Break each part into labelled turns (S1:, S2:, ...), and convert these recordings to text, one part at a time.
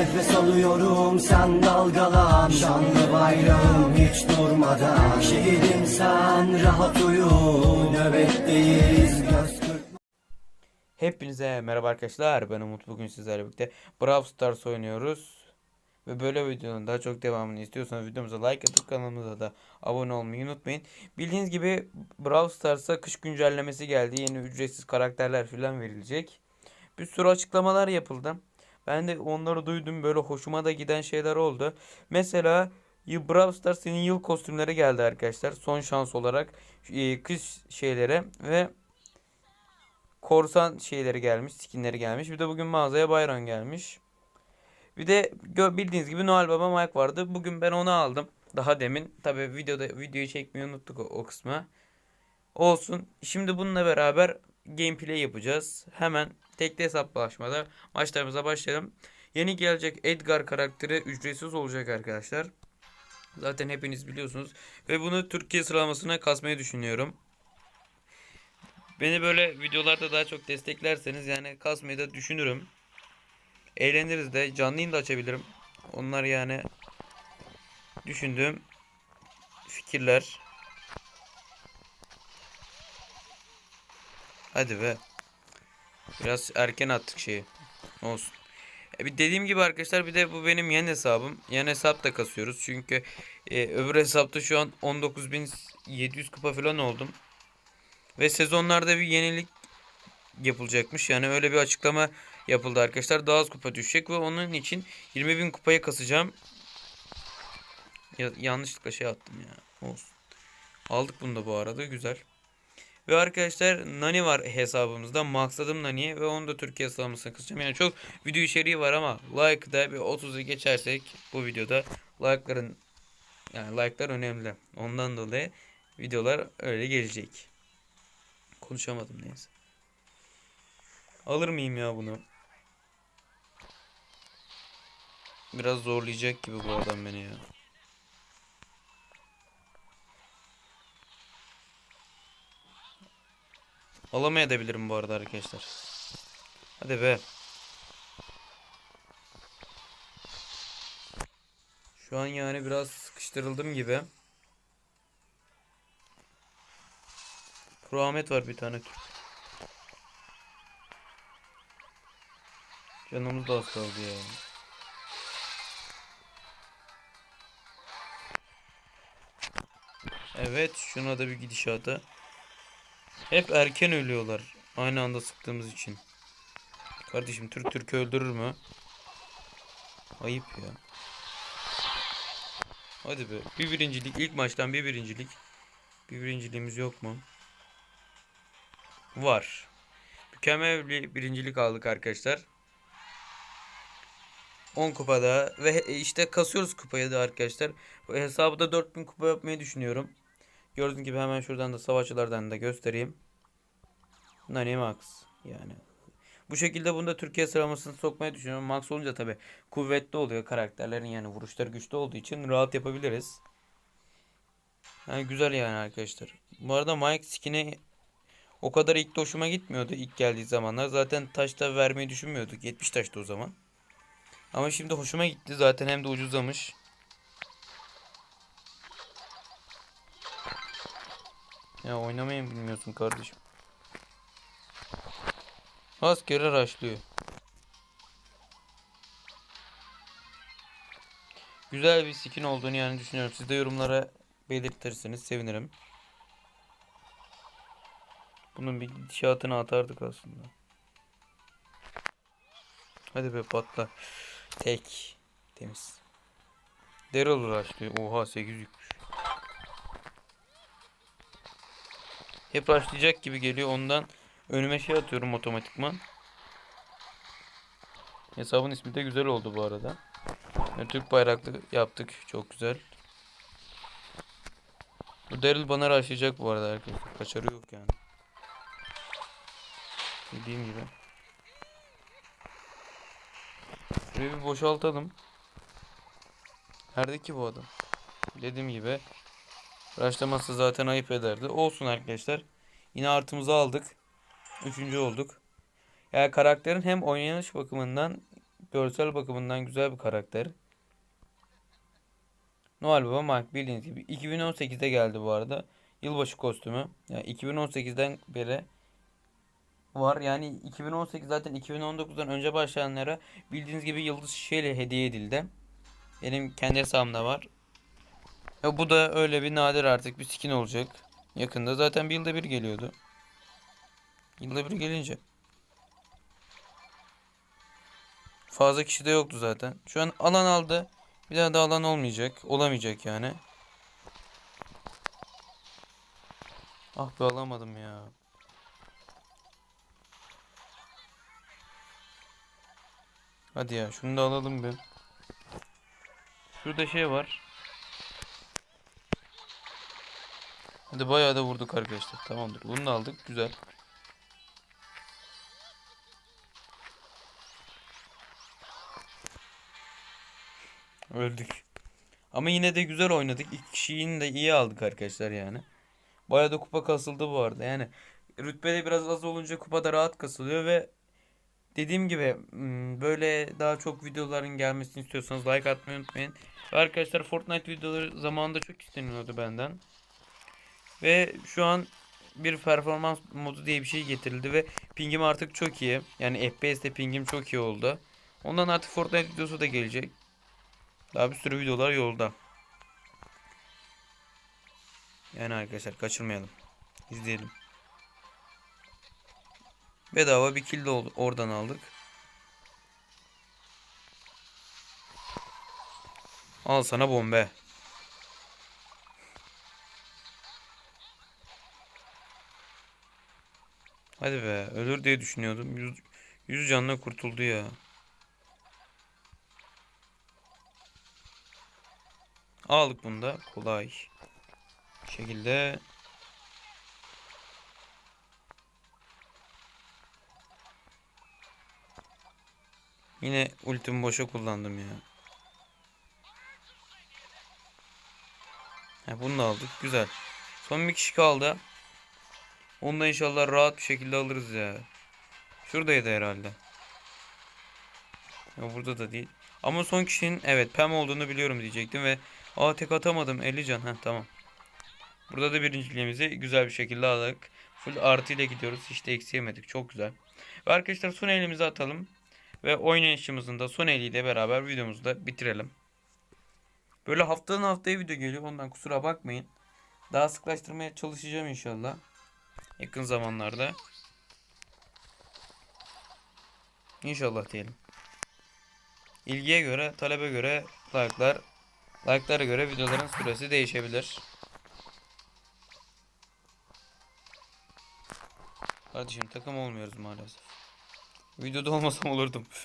S1: nefes alıyorum sen dalgalan Şanlı bayrağım hiç durmadan Şehidim sen rahat uyu Nöbetteyiz göz
S2: Hepinize merhaba arkadaşlar. Ben Umut. Bugün sizlerle birlikte Brawl Stars oynuyoruz. Ve böyle videonun daha çok devamını istiyorsanız videomuza like atıp kanalımıza da abone olmayı unutmayın. Bildiğiniz gibi Brawl Stars'a kış güncellemesi geldi. Yeni ücretsiz karakterler falan verilecek. Bir sürü açıklamalar yapıldı. Ben de onları duydum. Böyle hoşuma da giden şeyler oldu. Mesela Brawl Stars'ın yıl kostümleri geldi arkadaşlar. Son şans olarak e, kış şeylere ve korsan şeyleri gelmiş, skinleri gelmiş. Bir de bugün mağazaya Bayram gelmiş. Bir de bildiğiniz gibi Noel Baba Mike vardı. Bugün ben onu aldım. Daha demin. Tabi videoda videoyu çekmeyi unuttuk o, o kısmı. Olsun. Şimdi bununla beraber gameplay yapacağız. Hemen tekli hesaplaşmada maçlarımıza başlayalım. Yeni gelecek Edgar karakteri ücretsiz olacak arkadaşlar. Zaten hepiniz biliyorsunuz. Ve bunu Türkiye sıralamasına kasmayı düşünüyorum. Beni böyle videolarda daha çok desteklerseniz yani kasmayı da düşünürüm. Eğleniriz de canlı yayın da açabilirim. Onlar yani düşündüğüm fikirler. Hadi be. Biraz erken attık şeyi. Olsun. E, bir dediğim gibi arkadaşlar bir de bu benim yan hesabım. Yan hesap da kasıyoruz. Çünkü e, öbür hesapta şu an 19.700 kupa falan oldum. Ve sezonlarda bir yenilik yapılacakmış. Yani öyle bir açıklama yapıldı arkadaşlar. Daha az kupa düşecek ve onun için 20.000 kupaya kasacağım. Ya- yanlışlıkla şey attım ya. Olsun. Aldık bunu da bu arada. Güzel. Ve arkadaşlar Nani var hesabımızda. Maxladım Nani'yi ve onu da Türkiye sıralamasına kısacağım. Yani çok video içeriği var ama like da bir 30'u geçersek bu videoda like'ların yani like'lar önemli. Ondan dolayı videolar öyle gelecek. Konuşamadım neyse. Alır mıyım ya bunu? Biraz zorlayacak gibi bu adam beni ya. Alamayabilirim bu arada arkadaşlar. Hadi be. Şu an yani biraz sıkıştırıldım gibi. Pro var bir tane Türk. Canımız da az kaldı ya. Evet şuna da bir gidişata. Hep erken ölüyorlar. Aynı anda sıktığımız için. Kardeşim Türk Türk öldürür mü? Ayıp ya. Hadi be. Bir birincilik. ilk maçtan bir birincilik. Bir birinciliğimiz yok mu? Var. Mükemmel bir birincilik aldık arkadaşlar. 10 kupada ve işte kasıyoruz kupayı da arkadaşlar. Hesabı da 4000 kupa yapmayı düşünüyorum. Gördüğünüz gibi hemen şuradan da savaşçılardan da göstereyim. Nani Max yani. Bu şekilde bunu da Türkiye sıralamasını sokmayı düşünüyorum. Max olunca tabi kuvvetli oluyor karakterlerin yani vuruşları güçlü olduğu için rahat yapabiliriz. Yani güzel yani arkadaşlar. Bu arada Mike skin'i o kadar ilk hoşuma gitmiyordu ilk geldiği zamanlar. Zaten taşta vermeyi düşünmüyorduk. 70 taştı o zaman. Ama şimdi hoşuma gitti zaten hem de ucuzlamış. Ya oynamayı bilmiyorsun kardeşim. Askere raşlıyor. Güzel bir skin olduğunu yani düşünüyorum. Siz de yorumlara belirtirseniz sevinirim. Bunun bir gidişatını atardık aslında. Hadi be patla. Tek. Temiz. Daryl rushlıyor. Oha 8 yükmüş. Hep rushlayacak gibi geliyor ondan önüme şey atıyorum otomatikman. Hesabın ismi de güzel oldu bu arada. Yani Türk bayraklı yaptık. Çok güzel. Bu Daryl bana rushlayacak bu arada arkadaşlar. Kaçarı yok yani. Dediğim gibi. Şurayı bir boşaltalım. Nerede ki bu adam? Dediğim gibi. Raşlaması zaten ayıp ederdi. Olsun arkadaşlar. Yine artımızı aldık. Üçüncü olduk. Yani karakterin hem oynanış bakımından görsel bakımından güzel bir karakter. Noel Baba Mark bildiğiniz gibi 2018'de geldi bu arada. Yılbaşı kostümü. Yani 2018'den beri var. Yani 2018 zaten 2019'dan önce başlayanlara bildiğiniz gibi yıldız şişeyle hediye edildi. Benim kendi hesabımda var. Ve bu da öyle bir nadir artık bir skin olacak. Yakında zaten bir yılda bir geliyordu. Yılda bir gelince. Fazla kişi de yoktu zaten. Şu an alan aldı. Bir daha da alan olmayacak. Olamayacak yani. Ah be alamadım ya. Hadi ya şunu da alalım bir. Şurada şey var. Hadi bayağı da vurduk arkadaşlar. Tamamdır. Bunu da aldık. Güzel. Öldük. Ama yine de güzel oynadık. İki kişiyi de iyi aldık arkadaşlar yani. Bayağı da kupa kasıldı bu arada. Yani rütbede biraz az olunca kupada rahat kasılıyor ve dediğim gibi m, böyle daha çok videoların gelmesini istiyorsanız like atmayı unutmayın. Arkadaşlar Fortnite videoları zamanında çok isteniyordu benden. Ve şu an bir performans modu diye bir şey getirildi ve pingim artık çok iyi. Yani FPS'te pingim çok iyi oldu. Ondan artık Fortnite videosu da gelecek. Daha bir sürü videolar yolda. Yani arkadaşlar kaçırmayalım. İzleyelim. Bedava bir kill de. Oradan aldık. Al sana bombe. Hadi be ölür diye düşünüyordum. Yüz, yüz canla kurtuldu ya. Aldık bunu da kolay şekilde. Yine ultimi boşa kullandım ya. Ha, bunu da aldık. Güzel. Son bir kişi kaldı. Onu da inşallah rahat bir şekilde alırız ya. Şuradaydı herhalde. Ya burada da değil. Ama son kişinin evet Pem olduğunu biliyorum diyecektim ve aa tek atamadım 50 can. Heh, tamam. Burada da birinciliğimizi güzel bir şekilde aldık. Full artı ile gidiyoruz. Hiç de eksi yemedik. Çok güzel. Ve arkadaşlar son elimizi atalım. Ve oynayışımızın da son eliyle beraber videomuzu da bitirelim. Böyle haftanın haftaya video geliyor. Ondan kusura bakmayın. Daha sıklaştırmaya çalışacağım inşallah. Yakın zamanlarda. İnşallah diyelim. İlgiye göre, talebe göre like'lar, like'lara göre videoların süresi değişebilir. Kardeşim takım olmuyoruz maalesef. Videoda olmasam olurdum.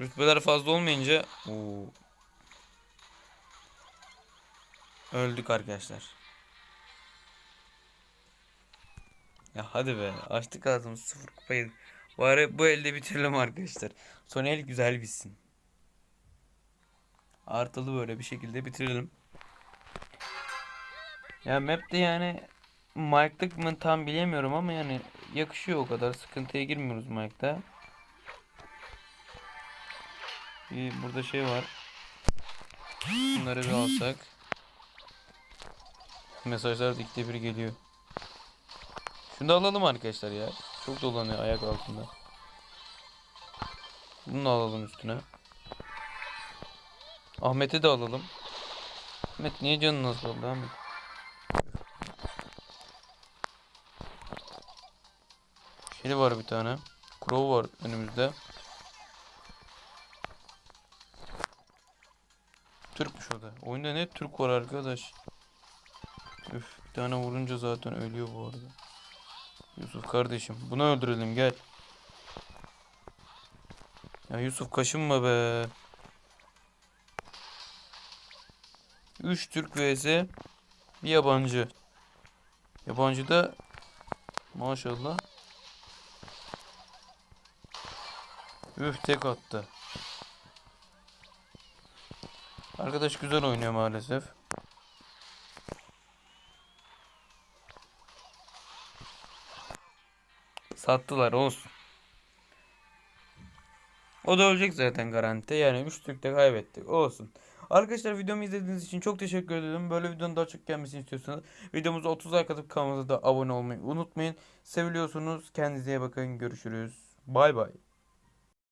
S2: Rütbeler fazla olmayınca Oo. Öldük arkadaşlar. Ya hadi be. Açtık ağzımızı sıfır kupayı. Bari bu elde bitirelim arkadaşlar. Son el güzel bitsin. Artılı böyle bir şekilde bitirelim. Ya map de yani Mike'lık mı tam bilemiyorum ama yani yakışıyor o kadar. Sıkıntıya girmiyoruz Mike'da. Bir burada şey var. Bunları bir alsak. Mesajlar da ikide bir geliyor. Şunu da alalım arkadaşlar ya. Çok dolanıyor ayak altında. Bunu da alalım üstüne. Ahmet'i de alalım. Ahmet niye canın nasıl oldu Ahmet? Şey var bir tane. Crow var önümüzde. Türkmüş o da. Oyunda ne Türk var arkadaş. Üf, bir tane vurunca zaten ölüyor bu arada. Yusuf kardeşim bunu öldürelim gel. Ya Yusuf kaşınma be. 3 Türk vs bir yabancı. Yabancı da maşallah. Üf tek attı. Arkadaş güzel oynuyor maalesef. Sattılar olsun. O da ölecek zaten garanti. Yani 3 Türk de kaybettik. Olsun. Arkadaşlar videomu izlediğiniz için çok teşekkür ederim. Böyle videonun daha çok gelmesini istiyorsanız videomuza 30 like atıp kanalımıza da abone olmayı unutmayın. Seviliyorsunuz. Kendinize iyi bakın. Görüşürüz. Bay bay.